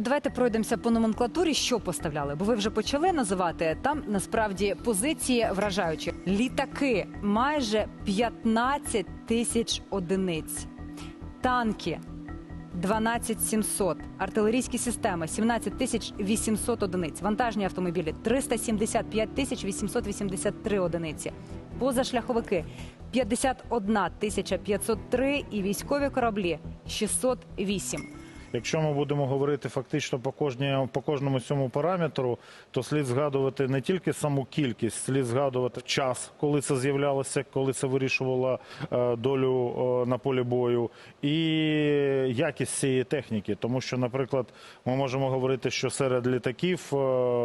Давайте пройдемося по номенклатурі, що поставляли, бо ви вже почали називати. Там насправді позиції вражаючі. Літаки майже 15 тисяч одиниць, танки 12 700, артилерійські системи 17 тисяч 800 одиниць, вантажні автомобілі 375 тисяч 883 одиниці, позашляховики 51 тисяча 503 і військові кораблі 608. Якщо ми будемо говорити фактично по кожній, по кожному цьому параметру, то слід згадувати не тільки саму кількість, слід згадувати час, коли це з'являлося, коли це вирішувало е, долю е, на полі бою, і якість цієї техніки. Тому що, наприклад, ми можемо говорити, що серед літаків е,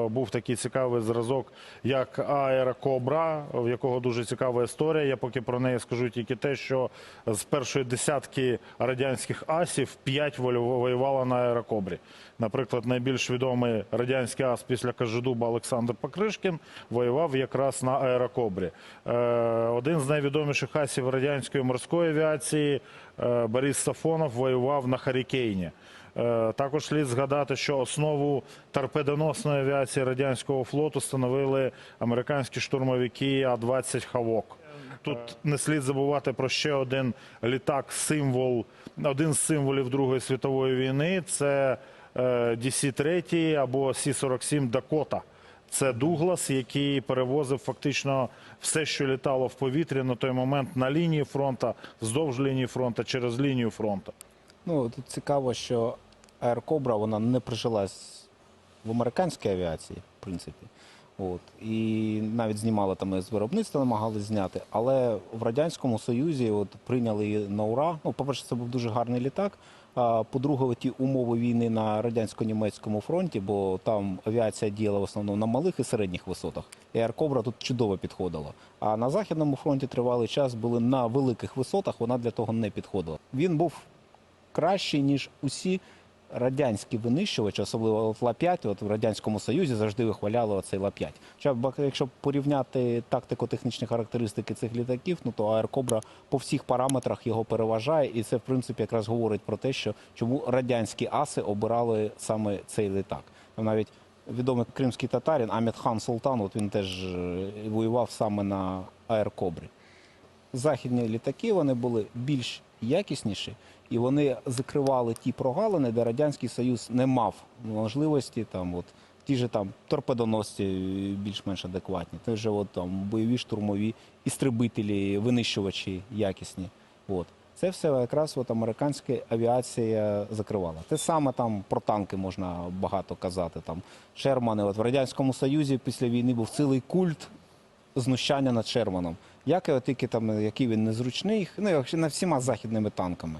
був такий цікавий зразок, як Аерокобра, в якого дуже цікава історія. Я поки про неї скажу тільки те, що з першої десятки радянських асів п'ять воювало на аерокобрі. Наприклад, найбільш відомий радянський ас після Кажедуба Олександр Покришкін воював якраз на аерокобрі. Е, один з найвідоміших асів радянської морської авіації е, Борис Сафонов воював на Харікейні. Е, Також слід згадати, що основу торпедоносної авіації радянського флоту становили американські штурмовики А-20 Хавок. Тут не слід забувати про ще один літак, символ, один з символів Другої світової війни. Це е, DC-3 або Сі-47 Дакота. Це Дуглас, який перевозив фактично все, що літало в повітрі на той момент на лінії фронту, вздовж лінії фронту, через лінію фронту. Ну тут цікаво, що Аеркобра вона не прижилась в американській авіації, в принципі. От і навіть знімала там з виробництва, намагалися зняти. Але в радянському союзі от прийняли її на ура. Ну, по-перше, це був дуже гарний літак. А по-друге, ті умови війни на радянсько-німецькому фронті, бо там авіація діяла в основному на малих і середніх висотах. І Аеркобра тут чудово підходила. А на західному фронті тривалий час були на великих висотах. Вона для того не підходила. Він був кращий ніж усі радянські винищувачі, особливо от Ла-5, от в радянському союзі завжди вихваляли оцей Ла-5. Хоча якщо порівняти тактико-технічні характеристики цих літаків, ну то Аеркобра по всіх параметрах його переважає, і це в принципі якраз говорить про те, що чому радянські аси обирали саме цей літак. Там навіть відомий кримський татарин Амід Хан Султан, от він теж е, воював саме на Аеркобрі західні літаки вони були більш якісніші, і вони закривали ті прогалини, де радянський союз не мав можливості там, от ті ж там торпедоносці е, більш-менш адекватні, те ж от там бойові штурмові істребителі, винищувачі якісні. От. Це все якраз от американська авіація закривала. Те саме там про танки можна багато казати. Там Шермани, от в радянському союзі після війни був цілий культ знущання над Шерманом. Як його тільки там, який він незручний, ну якщо над всіма західними танками.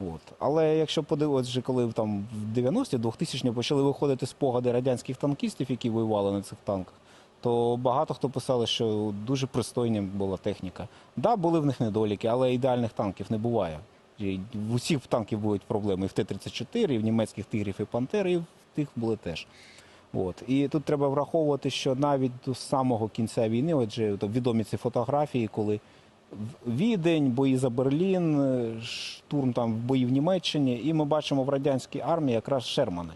От. Але якщо подивитися, коли там в 90-ті, 2000-ні почали виходити спогади радянських танкістів, які воювали на цих танках, то багато хто писали, що дуже пристойна була техніка. Да, були в них недоліки, але ідеальних танків не буває. В усіх танків будуть проблеми. І в Т-34, і в німецьких тигрів і пантер, і в тих були теж. От. І тут треба враховувати, що навіть до самого кінця війни, отже, відомі ці фотографії, коли Відень, бої за Берлін, е, штурм там бої в Німеччині, і ми бачимо в радянській армії якраз Шермани.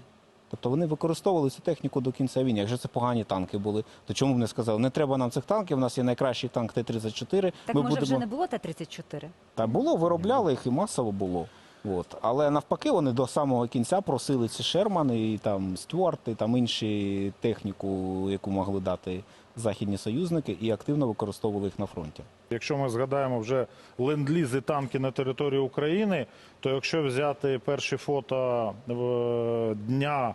Тобто вони використовували цю техніку до кінця війни. Якщо це погані танки були, то чому б не сказали? Не треба нам цих танків, у нас є найкращий танк Т-34. Так ми може будемо... вже не було Т-34? Та було, виробляли їх і масово було. От. Але навпаки, вони до самого кінця просили ці Шермани, і там Стюарти, там інші техніку, яку могли дати західні союзники, і активно використовували їх на фронті. Якщо ми згадаємо вже ленд-лізи танки на території України, то якщо взяти перші фото е, дня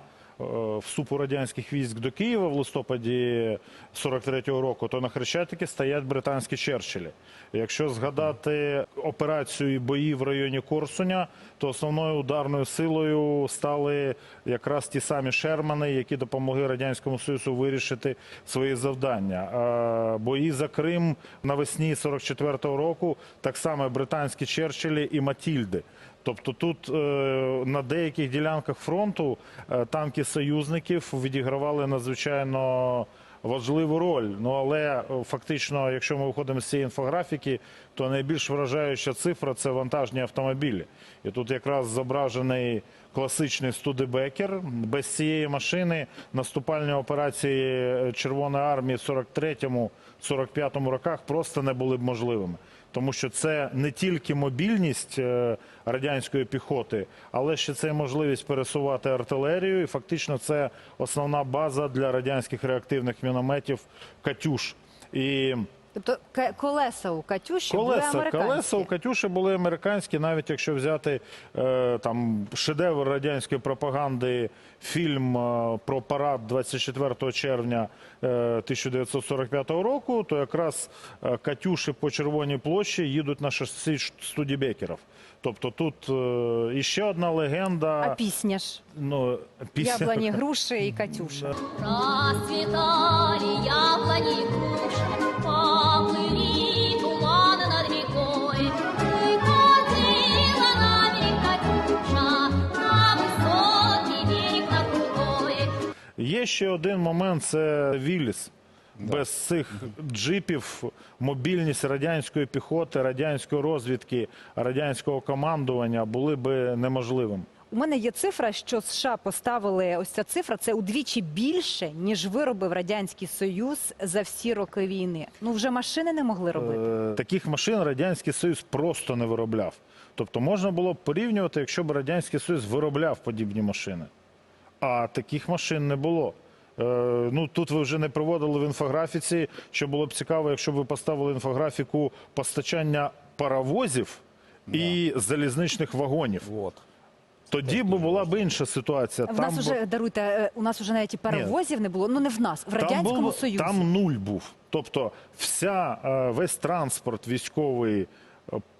вступу радянських військ до Києва в листопаді 43-го року, то на Хрещатикі стоять британські Черчиллі. Якщо згадати операцію і бої в районі Корсуня, то основною ударною силою стали якраз ті самі Шермани, які допомогли радянському союзу вирішити свої завдання. Е, Бої за Крим навесні 44-го року так само британські Черчиллі і Матільди. Тобто тут е, на деяких ділянках фронту е, танки союзників відігравали надзвичайно важливу роль. Ну але е, фактично, якщо ми виходимо з цієї інфографіки, то найбільш вражаюча цифра це вантажні автомобілі. І тут якраз зображений класичний Студебекер. Без цієї машини наступальні операції Червоної армії в 43-45 роках просто не були б можливими. Тому що це не тільки мобільність е, радянської піхоти, але ще це можливість пересувати артилерію. І фактично це основна база для радянських реактивних мінометів Катюш. І Тобто колеса у Катюші були американські. колеса у Катюші були американські, навіть якщо взяти е, там шедевр радянської пропаганди, фільм е, про парад 24 червня е, 1945 року, то якраз е, Катюші по Червоній площі їдуть на шосі Студібекерів. Тобто тут е, іще одна легенда. А пісня ж Ну, пісня. Яблані, груші і Катюша. Расцветали яблони и груши, поплыли туманы над рекой. Прикатила на берег Катюша, на высокий берег на крутой. Є ще один момент це Вілліс. Без цих джипів мобільність радянської піхоти, радянської розвідки, радянського командування були би неможливим. У мене є цифра, що США поставили ось ця цифра. Це удвічі більше, ніж виробив радянський союз за всі роки війни. Ну вже машини не могли робити. Е, Таких машин радянський союз просто не виробляв. Тобто можна було б порівнювати, якщо б радянський союз виробляв подібні машини. А таких машин не було. Е, ну тут ви вже не проводили в інфографіці. Що було б цікаво, якщо б ви поставили інфографіку постачання паровозів і залізничних вагонів. От. Тоді б була б інша ситуація. В нас б- даруйте, е, у нас уже навіть і перевозів не було. Ну не в нас, в радянському був- союзі. Там нуль був. Тобто, вся е, весь транспорт військовий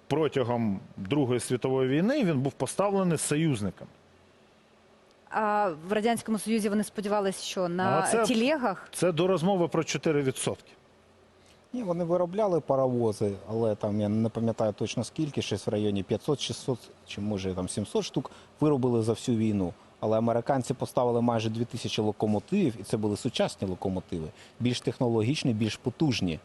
протягом Другої світової війни він був поставлений союзникам. А в радянському союзі вони сподівалися, що на Ну, а це- телегах Це до розмови про 4%. Ні, вони виробляли паровози, але там я не пам'ятаю точно скільки, щось в районі 500-600 чи може там 700 штук виробили за всю війну. Але американці поставили майже 2000 локомотивів, і це були сучасні локомотиви, більш технологічні, більш потужні.